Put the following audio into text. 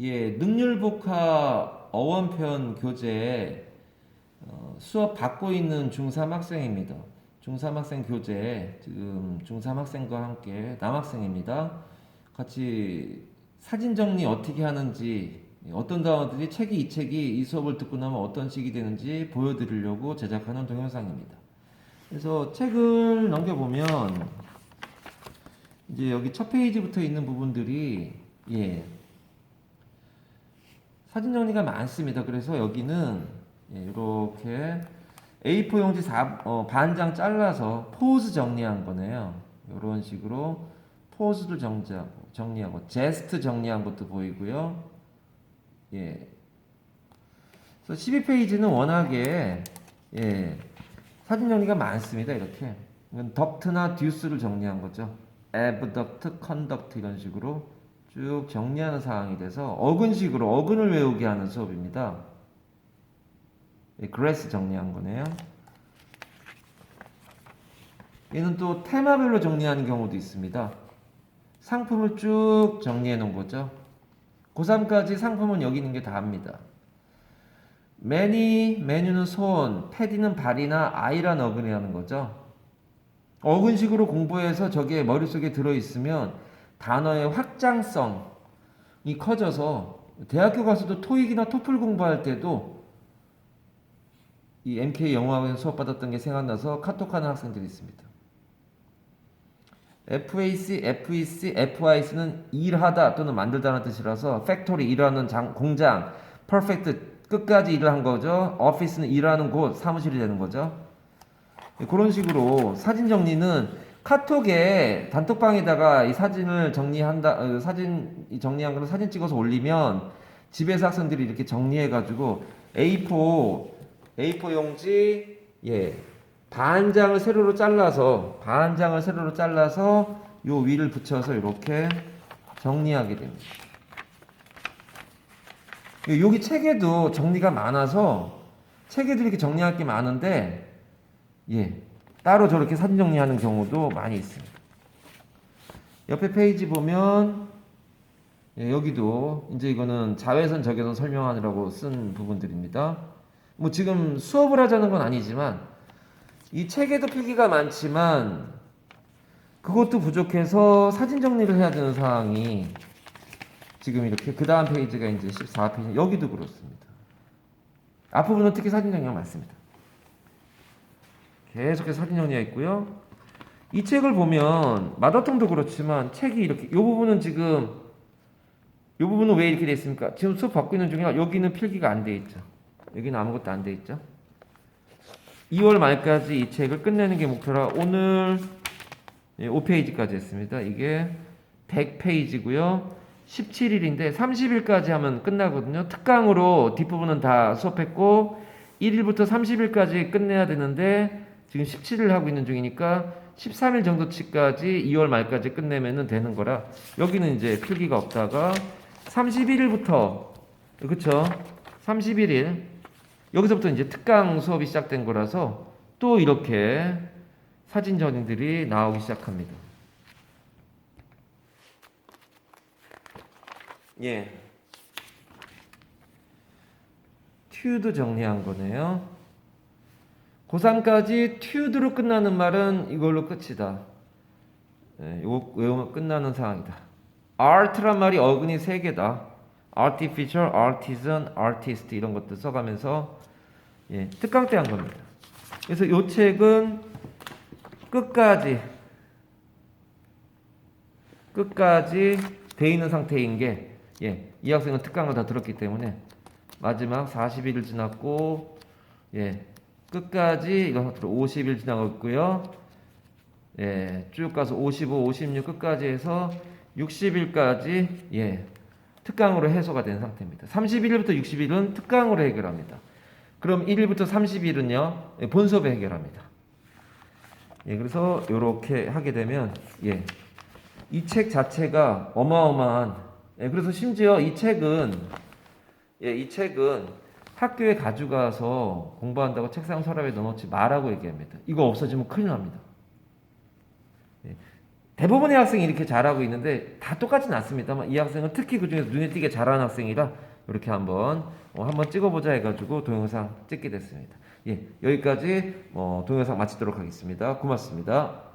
예, 능률복화 어원편 교재 어, 수업 받고 있는 중3 학생입니다. 중3 학생 교재 지금 중3 학생과 함께 남학생입니다. 같이 사진 정리 어떻게 하는지 어떤 단어들이 책이 이 책이 이 수업을 듣고 나면 어떤 식이 되는지 보여드리려고 제작하는 동영상입니다. 그래서 책을 넘겨보면 이제 여기 첫 페이지부터 있는 부분들이 예 사진 정리가 많습니다. 그래서 여기는 예, 이렇게 A4 용지 4, 어, 반장 잘라서 포즈 정리한 거네요. 이런 식으로 포즈를 정리하고, 정리하고 제스트 정리한 것도 보이고요. 예. 그래서 12페이지는 워낙에 예, 사진 정리가 많습니다. 이렇게 이건 덕트나 듀스를 정리한 거죠. 에브덕트, 컨덕트 이런 식으로 쭉 정리하는 사항이 돼서 어근식으로 어근을 외우게 하는 수업입니다. 예, 그레스 정리한 거네요. 얘는 또 테마별로 정리하는 경우도 있습니다. 상품을 쭉 정리해 놓은 거죠. 고3까지 상품은 여기 있는 게 다입니다. 매니, 메뉴는 손, 패디는 발이나 아이란 어근이라는 거죠. 어근식으로 공부해서 저게 머릿속에 들어있으면 단어의 확장성이 커져서 대학교 가서도 토익이나 토플 공부할 때도 이 MK 영어학원 수업 받았던 게 생각나서 카톡하는 학생들이 있습니다. FAC, FEC, FIC는 일하다 또는 만들다는 뜻이라서 팩토리 일하는 장, 공장, 퍼펙트 끝까지 일을 한 거죠. 오피스는 일하는 곳, 사무실이 되는 거죠. 그런 식으로 사진 정리는 카톡에 단톡방에다가 이 사진을 정리한다, 어, 사진 이 정리한 거를 사진 찍어서 올리면 집에서 학생들이 이렇게 정리해 가지고 A4 A4 용지 예 반 장을 세로로 잘라서 반 장을 세로로 잘라서 요 위를 붙여서 이렇게 정리하게 됩니다. 예, 여기 책에도 정리가 많아서 책에도 이렇게 정리할 게 많은데 예 따로 저렇게 사진 정리하는 경우도 많이 있습니다. 옆에 페이지 보면 예, 여기도 이제 이거는 자외선 적외선 설명하느라고 쓴 부분들입니다. 뭐 지금 수업을 하자는 건 아니지만 이 책에도 필기가 많지만 그것도 부족해서 사진 정리를 해야 되는 상황이 지금 이렇게 그 다음 페이지가 이제 14페이지 여기도 그렇습니다. 앞부분은 특히 사진 정리가 많습니다. 계속해서 사진 정리가 있고요. 이 책을 보면 마더통도 그렇지만 책이 이렇게 이 부분은 지금 이 부분은 왜 이렇게 돼 있습니까? 지금 수업 받고 있는 중에 여기는 필기가 안 돼 있죠. 여기는 아무것도 안 돼 있죠. 2월 말까지 이 책을 끝내는 게 목표라 오늘 5페이지까지 했습니다. 이게 100페이지고요. 17일인데 30일까지 하면 끝나거든요. 특강으로 뒷부분은 다 수업했고 1일부터 30일까지 끝내야 되는데 지금 17일 하고 있는 중이니까 13일 정도치까지 2월 말까지 끝내면 되는 거라 여기는 이제 필기가 없다가 31일부터 그쵸 31일 여기서부터 이제 특강 수업이 시작된 거라서 또 이렇게 사진 전인들이 나오기 시작합니다. 예. 튜드 정리한 거네요. 고3까지 튜드로 끝나는 말은 이걸로 끝이다. 예, 이거 외우면 끝나는 상황이다. art란 말이 어근이 세 개다. artificial, artisan, artist 이런 것들 써가면서 예, 특강 때 한 겁니다. 그래서 이 책은 끝까지 끝까지 돼 있는 상태인 게 예, 이 학생은 특강을 다 들었기 때문에 마지막 40일 지났고 예, 끝까지 이거 50일 지나고 있고요. 예, 쭉 가서 55, 56 끝까지 해서 60일까지 예, 특강으로 해소가 된 상태입니다. 31일부터 60일은 특강으로 해결합니다. 그럼 1일부터 30일은요, 예, 본수업에 해결합니다. 예, 그래서 이렇게 하게 되면, 예, 이 책 자체가 어마어마한, 예, 그래서 심지어 이 책은, 예, 이 책은 학교에 가져가서 공부한다고 책상 서랍에 넣어놓지 말라고 얘기합니다. 이거 없어지면 큰일 납니다. 예, 대부분의 학생이 이렇게 잘하고 있는데 다 똑같진 않습니다만 이 학생은 특히 그 중에서 눈에 띄게 잘하는 학생이라 이렇게 한번 어, 한번 찍어보자 해가지고 동영상 찍게 됐습니다. 예, 여기까지 어, 동영상 마치도록 하겠습니다. 고맙습니다.